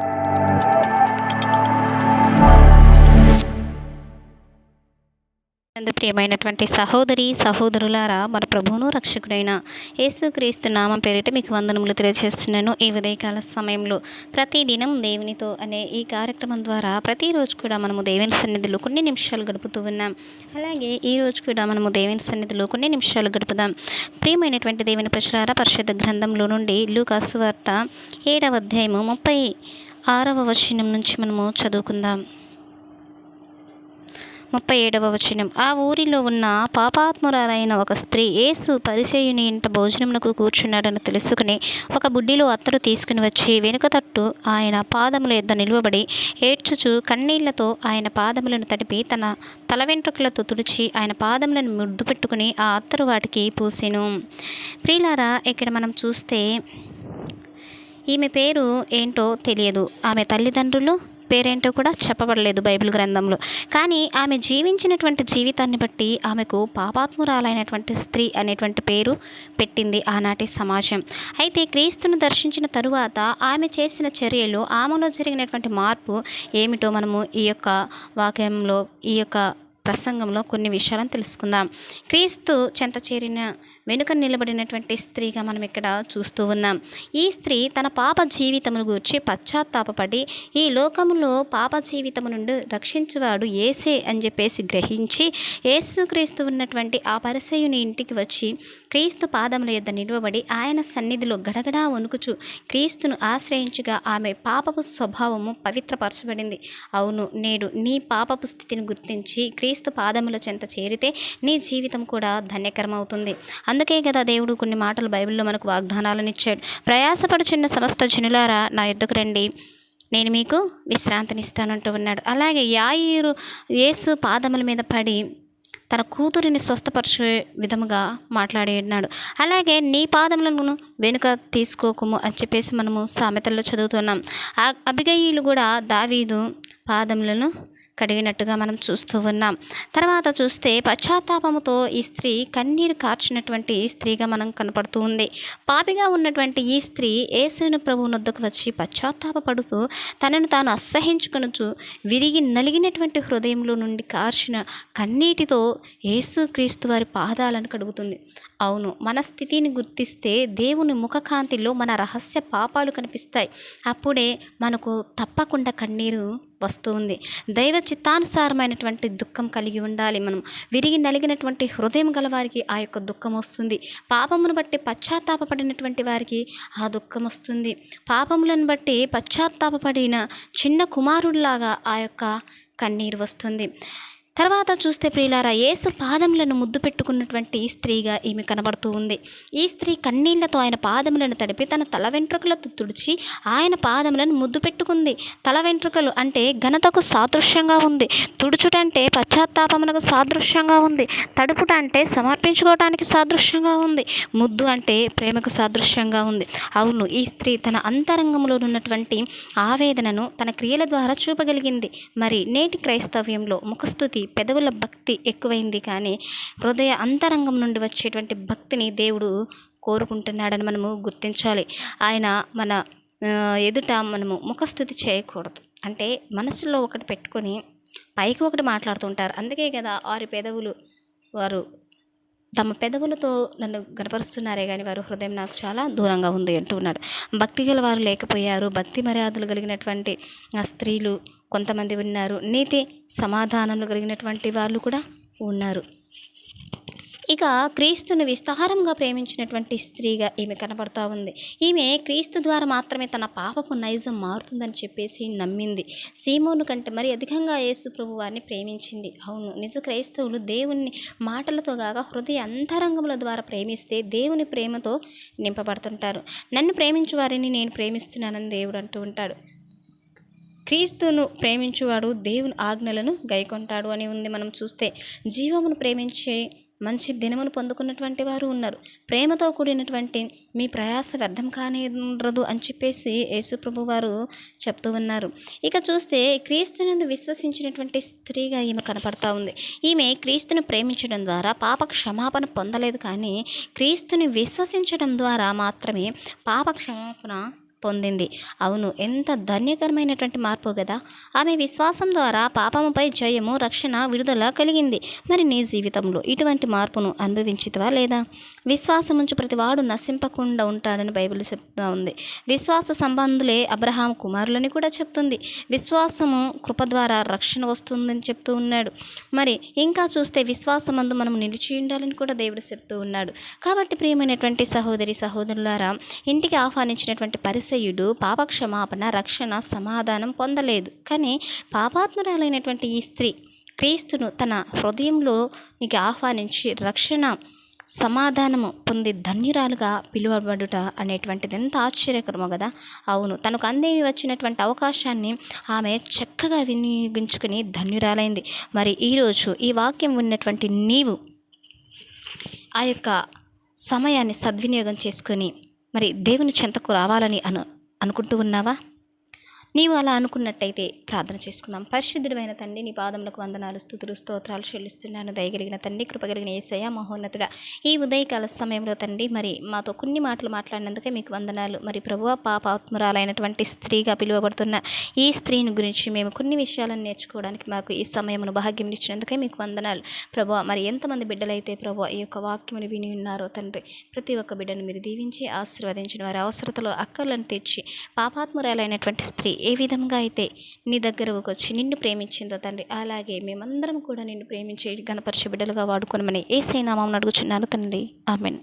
Thank you. ప్రియమైనటువంటి సహోదరి సహోదరులారా మన ప్రభువును రక్షకుడైన యేసుక్రీస్తు నామం పేరిట మీకు వందనములు తెలియజేస్తున్నాను. ఈ ఉదయకాల సమయంలో ప్రతి దినం దేవునితో అనే ఈ కార్యక్రమం ద్వారా ప్రతిరోజు కూడా మనము దేవుని సన్నిధిలో కొన్ని నిమిషాలు గడుపుతూ ఉన్నాం. అలాగే ఈ రోజు కూడా మనము దేవుని సన్నిధిలో కొన్ని నిమిషాలు గడుపుదాం. ప్రియమైనటువంటి దేవుని ప్రచార పరిషత్ గ్రంథంలో నుండి లూకాసు వార్త ఏడవ అధ్యాయము ముప్పై ఆరవ వచనం నుంచి మనము చదువుకుందాం. ముప్పై ఏడవ వచనం. ఆ ఊరిలో ఉన్న పాపాత్మురాలైన ఒక స్త్రీ యేసు పరిచయుని ఇంట భోజనమునకు కూర్చున్నాడని తెలుసుకుని ఒక బుడ్డిలో అత్తరు తీసుకుని వచ్చి వెనుక తట్టు ఆయన పాదముల యొద్ద నిలువబడి ఏడ్చుచు కన్నీళ్ళతో ఆయన పాదములను తడిపి తన తల వెంట్రుకలతో తుడిచి ఆయన పాదములను ముద్దు పెట్టుకుని ఆ అత్తరు వాటికి పూసెను. ప్రియులారా ఇక్కడ మనం చూస్తే ఈమె పేరు ఏంటో తెలియదు. ఆమె తల్లిదండ్రులు పేరేంటో కూడా చెప్పబడలేదు బైబిల్ గ్రంథంలో. కానీ ఆమె జీవించినటువంటి జీవితాన్ని బట్టి ఆమెకు పాపాత్మురాలైనటువంటి స్త్రీ అనేటువంటి పేరు పెట్టింది ఆనాటి సమాజం. అయితే క్రీస్తును దర్శించిన తరువాత ఆమె చేసిన చర్యలు ఆమెలో జరిగినటువంటి మార్పు ఏమిటో మనము ఈ యొక్క వాక్యంలో ఈ యొక్క ప్రసంగంలో కొన్ని విషయాలను తెలుసుకుందాం. క్రీస్తు చెంత చేరిన వెనుక నిలబడినటువంటి స్త్రీగా మనం ఇక్కడ చూస్తూ ఉన్నాం. ఈ స్త్రీ తన పాప జీవితమును గురించి పశ్చాత్తాపపడి ఈ లోకములో పాప జీవితము నుండి రక్షించువాడు ఏసే అని చెప్పేసి గ్రహించి యేసుక్రీస్తు ఉన్నటువంటి ఆ పరిసయుని ఇంటికి వచ్చి క్రీస్తు పాదముల యొద్ద నిలువబడి ఆయన సన్నిధిలో గడగడా వణుకుచు క్రీస్తును ఆశ్రయించగా ఆమె పాపపు స్వభావము పవిత్రపరచబడింది. అవును నేడు నీ పాపపు స్థితిని గుర్తించి క్రీస్తు పాదముల చెంత చేరితే నీ జీవితం కూడా ధన్యకరమవుతుంది. అందుకే కదా దేవుడు కొన్ని మాటలు బైబిల్లో మనకు వాగ్దానాలను ఇచ్చాడు. ప్రయాసపడుచున్న సమస్త జనులారా నా యుద్ధకు రండి. నేను మీకు విశ్రాంతినిస్తానంటూ ఉన్నాడు. అలాగే యాయిరు యేసు పాదముల మీద పడి తన కూతురిని స్వస్థపరిచే విధముగా మాట్లాడి ఉన్నాడు అలాగే నీ పాదములను వెనుక తీసుకోకుము అని చెప్పేసి మనము సామెతల్లో చదువుతున్నాం. ఆ కూడా దావీదు పాదములను కడిగినట్టుగా మనం చూస్తూ ఉన్నాం. తర్వాత చూస్తే పశ్చాత్తాపముతో ఈ స్త్రీ కన్నీరు కార్చినటువంటి స్త్రీగా మనం కనపడుతూ ఉంది. పాపిగా ఉన్నటువంటి ఈ స్త్రీ ఏసుని ప్రభు నొద్దకు వచ్చి పశ్చాత్తాపడుతూ తనను తాను అసహించుకొనుచు విరిగి నలిగినటువంటి హృదయంలో నుండి కార్చిన కన్నీటితో యేసు క్రీస్తు వారి పాదాలను కడుగుతుంది. అవును మన స్థితిని గుర్తిస్తే దేవుని ముఖకాంతిలో మన రహస్య పాపాలు కనిపిస్తాయి. అప్పుడే మనకు తప్పకుండా కన్నీరు వస్తుంది. దైవ చిత్తానుసారమైనటువంటి దుఃఖం కలిగి ఉండాలి మనం. విరిగి నలిగినటువంటి హృదయం గల వారికి ఆ యొక్క దుఃఖం వస్తుంది. పాపమును బట్టి పశ్చాత్తాపపడినటువంటి వారికి ఆ దుఃఖం వస్తుంది. పాపములను బట్టి పశ్చాత్తాపపడిన చిన్న కుమారుడిలాగా ఆ యొక్క కన్నీరు వస్తుంది. తర్వాత చూస్తే ప్రియులారా యేసు పాదములను ముద్దు పెట్టుకున్నటువంటి స్త్రీగా ఈమె కనబడుతూ ఉంది. ఈ స్త్రీ కన్నీళ్ళతో ఆయన పాదములను తడిపి తన తల వెంట్రుకలతో తుడిచి ఆయన పాదములను ముద్దు పెట్టుకుంది. తల వెంట్రుకలు అంటే ఘనతకు సాదృశ్యంగా ఉంది. తుడుచుటంటే పశ్చాత్తాపమునకు సాదృశ్యంగా ఉంది. తడుపుట అంటే సమర్పించుకోవటానికి సాదృశ్యంగా ఉంది. ముద్దు అంటే ప్రేమకు సాదృశ్యంగా ఉంది. అవును ఈ స్త్రీ తన అంతరంగంలో ఉన్నటువంటి ఆవేదనను తన క్రియల ద్వారా చూపగలిగింది. మరి నేటి క్రైస్తవ్యంలో ముఖస్థుతి పెదవుల భక్తి ఎక్కువైంది కానీ హృదయ అంతరంగం నుండి వచ్చేటువంటి భక్తిని దేవుడు కోరుకుంటున్నాడని మనము గుర్తించాలి. ఆయన మన ఎదుట మనము ముఖస్థుతి చేయకూడదు. అంటే మనసులో ఒకటి పెట్టుకొని పైకి ఒకటి మాట్లాడుతుంటారు అందుకే కదా ఆరు పెదవులు వారు తమ పెదవులతో నన్ను గనపరుస్తున్నారే కానీ వారు హృదయం నాకు చాలా దూరంగా ఉంది అంటూ ఉన్నాడు భక్తి గల వారు లేకపోయారు. భక్తి మర్యాదలు కలిగినటువంటి ఆ స్త్రీలు కొంతమంది ఉన్నారు నీతి సమాధానములు కలిగినటువంటి వాళ్ళు కూడా ఉన్నారు. ఇక క్రీస్తును విస్తారంగా ప్రేమించినటువంటి స్త్రీగా ఈమె కనబడుతూ ఉంది. ఈమె క్రీస్తు ద్వారా మాత్రమే తన పాపపు నైజం మారుతుందని చెప్పేసి నమ్మింది. సీమోను కంటే మరి అధికంగా యేసు ప్రభు వారిని ప్రేమించింది. అవును నిజ క్రైస్తవులు దేవుణ్ణి మాటలతో కాగా హృదయ అంతరంగముల ద్వారా ప్రేమిస్తే దేవుని ప్రేమతో నింపబడుతుంటారు. నన్ను ప్రేమించు వారిని నేను ప్రేమిస్తున్నానని దేవుడు అంటూ ఉంటాడు. క్రీస్తును ప్రేమించువాడు దేవుని ఆజ్ఞలను గైకొంటాడు అని ఉంది మనం చూస్తే. జీవమును ప్రేమించే మంచి దినమును పొందుకున్నటువంటి వారు ఉన్నారు. ప్రేమతో కూడినటువంటి మీ ప్రయాస వ్యర్థం కానిరదు అని చెప్పేసి యేసుప్రభు వారు చెప్తూ ఉన్నారు. ఇక చూస్తే క్రీస్తునందు విశ్వసించినటువంటి స్త్రీగా ఈమె కనపడతా ఉంది. ఈమె క్రీస్తును ప్రేమించడం ద్వారా పాప క్షమాపణ పొందలేదు కానీ క్రీస్తుని విశ్వసించడం ద్వారా మాత్రమే పాప క్షమాపణ పొందింది. అవును ఎంత ధన్యకరమైనటువంటి మార్పు కదా ఆమె విశ్వాసం ద్వారా పాపముపై జయము రక్షణ విడుదల కలిగింది. మరి నీ జీవితంలో ఇటువంటి మార్పును అనుభవించితవా లేదా? విశ్వాసముంచు ప్రతివాడు నశింపకుండా ఉంటాడని బైబిల్ చెప్తా ఉంది. విశ్వాస సంబంధులే అబ్రహాం కుమారులని కూడా చెప్తుంది. విశ్వాసము కృప ద్వారా రక్షణ వస్తుందని చెప్తూ ఉన్నాడు. మరి ఇంకా చూస్తే విశ్వాసమందు మనం నిలిచి ఉండాలని కూడా దేవుడు చెప్తూ ఉన్నాడు. కాబట్టి ప్రియమైనటువంటి సహోదరి సహోదరులారా ఇంటికి ఆహ్వానించినటువంటి పరిస్థితి పరిసయుడు పాపక్షమాపణ రక్షణ సమాధానం పొందలేదు. కానీ పాపాత్మరాలైనటువంటి ఈ స్త్రీ క్రీస్తును తన హృదయంలో నీకు ఆహ్వానించి రక్షణ సమాధానము పొంది ధన్యురాలుగా పిలువబడుట అనేటువంటిది ఎంత ఆశ్చర్యకరమో కదా! అవును తనకు అందే వచ్చినటువంటి అవకాశాన్ని ఆమె చక్కగా వినియోగించుకుని ధన్యురాలైంది. మరి ఈరోజు ఈ వాక్యం ఉన్నటువంటి నీవు ఆ యొక్క సమయాన్ని సద్వినియోగం చేసుకొని మరి దేవుని చెంతకు రావాలని అను అనుకుంటూ ఉన్నావా? నీవు అలా అనుకున్నట్టయితే ప్రార్థన చేసుకుందాం. పరిశుద్ధుడమైన తండ్రి నీ పాదములకు వందనాలు స్థుతులు స్తోత్రాలు చెల్లిస్తున్నాను. దయగలిగిన తండ్రి కృపగలిగిన ఏసయ్య మహోన్నతుడ. ఈ ఉదయకాల సమయంలో తండ్రి మరి మాతో కొన్ని మాటలు మాట్లాడినందుకే మీకు వందనాలు. మరి ప్రభువ పాపాత్మురాలైనటువంటి స్త్రీగా పిలువబడుతున్న ఈ స్త్రీని గురించి మేము కొన్ని విషయాలను నేర్చుకోవడానికి మాకు ఈ సమయమును భాగ్యం ఇచ్చినందుకే మీకు వందనాలు. ప్రభు మరి ఎంతమంది బిడ్డలైతే ప్రభు ఈ యొక్క వాక్యమును విని ఉన్నారో తండ్రి ప్రతి ఒక్క బిడ్డను మీరు దీవించి ఆశీర్వదించిన వారి అవసరతలో అక్కర్లను తీర్చి పాపాత్మురాలైనటువంటి స్త్రీ ఏ విధంగా అయితే నీ దగ్గరకు వచ్చి నిన్ను ప్రేమించిందో తండ్రి అలాగే మేమందరం కూడా నిన్ను ప్రేమించి గణపరిచే బిడ్డలుగా వాడుకోనమని ఏ సైనామం అడుగుచున్నాను తండ్రి. ఆమెన్.